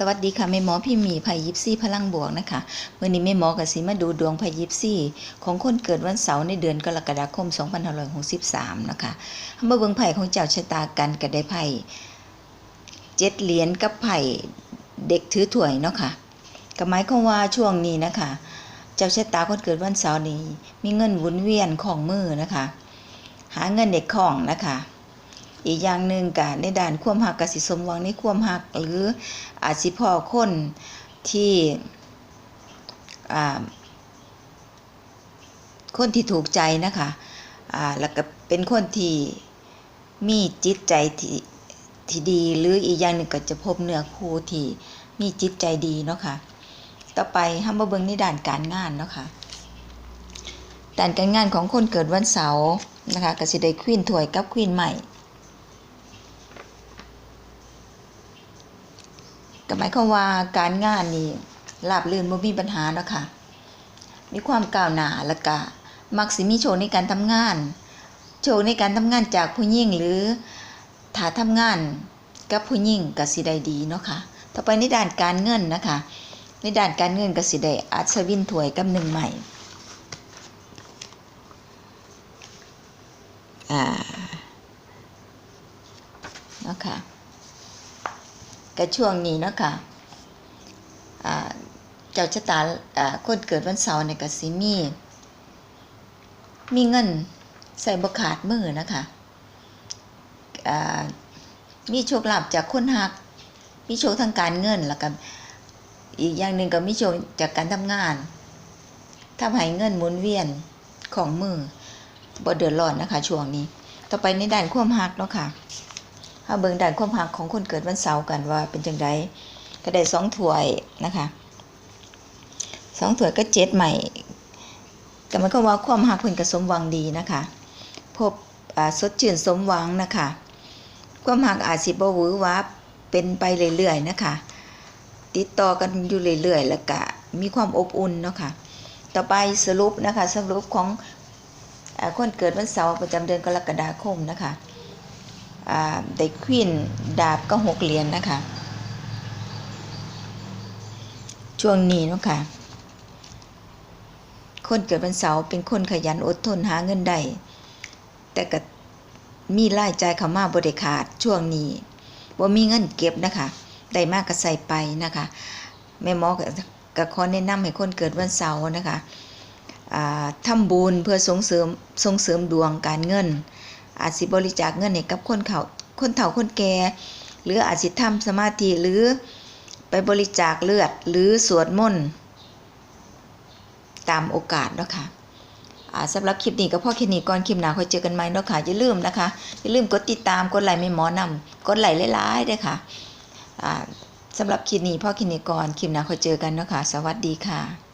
สวัสดีค่ะแม่หมอพี่หมีไผ่ยิปซี่พลังบวกนะคะวันนี้แม่หมอกับสีมาดูดวงไผ่ยิปซี่ของคนเกิดวันเสาร์ในเดือนกรกฎาคม 2563 นะคะเมื่อเบิ่งไผ่ของเจ้าชะตากันก็ได้ไผ่เจ็ดเหรียญกับไผ่เด็กถือถ้วยเนาะค่ะก็หมายความว่าช่วงนี้นะคะ เจ้าชะตาคนเกิดวันเสาร์นี้มีเงินหมุนเวียนของมือนะคะ หาเงินเด็กของนะคะ อีกอย่างหนึ่งกะในด้านความหักกสิสมหวังในความหัก หรืออาจสิพ่อคนที่คนที่ถูกใจนะคะแล้วก็เป็นคนที่มีจิตใจที่ที่ดีหรืออีกอย่างหนึ่งก็จะพบเนื้อคู่ที่มีจิตใจดีเนาะค่ะ ต่อไปห้ามมาเบิงในด้านการงานเนาะค่ะด้านการงานของคนเกิดวันเสาร์นะคะกสิได้ควีนถวยกับควีนใหม่ ก็หมายความว่าการงานนี่ราบรื่นบ่มีปัญหาเนาะค่ะ มีความก้าวหน้าแล้วก็มักสิมีโชว์ในการทำงาน โชว์ในการทำงานจากผู้หญิงหรือถ้าทำงานกับผู้หญิงก็สิได้ดีเนาะค่ะ ต่อไปในด้านการเงินนะคะ ในด้านการเงินก็สิได้อัศวินถวยกับหนึ่งใหม่อ่าเนาะค่ะ ก็ช่วงนี้เนาะค่ะเจ้าชะตาอ่าคนเกิดวันเสาร์เนี่ยก็สิมี มีเงินใส่บขาดมือนะคะมีโชคลาภจากคนหัก มีโชคทางการเงินแล้วก็อีกอย่างหนึ่งก็มีโชคจากการทำงานทำให้เงินหมุนเวียนของมือบ่เดือดร้อนนะคะ ช่วงนี้ ต่อไปในด้านความหักเนาะค่ะ ถ้าเบิ่งด้านความหักของคนเกิดวันเสาร์กันว่าเป็นจังไดก็ได้สองถ้วยนะคะสองถ้วยก็เจ็ดใหม่ก็หมายความว่าความหักเพิ่นก็สมหวังดีนะคะ พบอ่าสดชื่นสมหวังนะคะ ความหักอาจสิบ่หวือหวาเป็นไปเรื่อยๆนะคะติดต่อกันอยู่เรื่อยๆแล้วก็มีความอบอุ่นเนาะค่ะ ต่อไปสรุปนะคะสรุปของอคนเกิดวันเสาร์ประจำเดือนกรกฎาคมนะคะ ได้ควีนดาบก็หกเหรียญนนะคะ ช่วงนี้เนาะค่ะคนเกิดวันเสาร์เป็นคนขยันอดทนหาเงินได้แต่ก็มีรายจ่ายเขามาบริขาดช่วงนี้ว่ามีเงินเก็บนะคะได้มากก็ใส่ไปนะคะแม่หมอก็ก็ขอแนะนำให้คนเกิดวันเสาร์นะคะอ่าทำบุญเพื่อส่งเสริมส่งเสริมดวงการเงิน อาจสิบริจาคเงินให้กับคนเขาคนเฒ่าคนแก่หรืออาจสิทำสมาธิหรือไปบริจาคเลือดหรือสวดมนต์ตามโอกาสเนาะค่ะอ่าสำหรับคลิปนี้ก็พ่อแค่นี้ก่อนคลิปหน้าค่อยเจอกันใหม่เนาะค่ะอย่าลืมนะคะอย่าลืมกดติดตามกดไลค์ไม่หมอนำกดไลค์หลายๆด้วยค่ะสำหรับคลิปนี้พ่อคลินี้ก่อนคลิปหน้าค่อยเจอกันเนาะค่ะสวัสดีค่ะ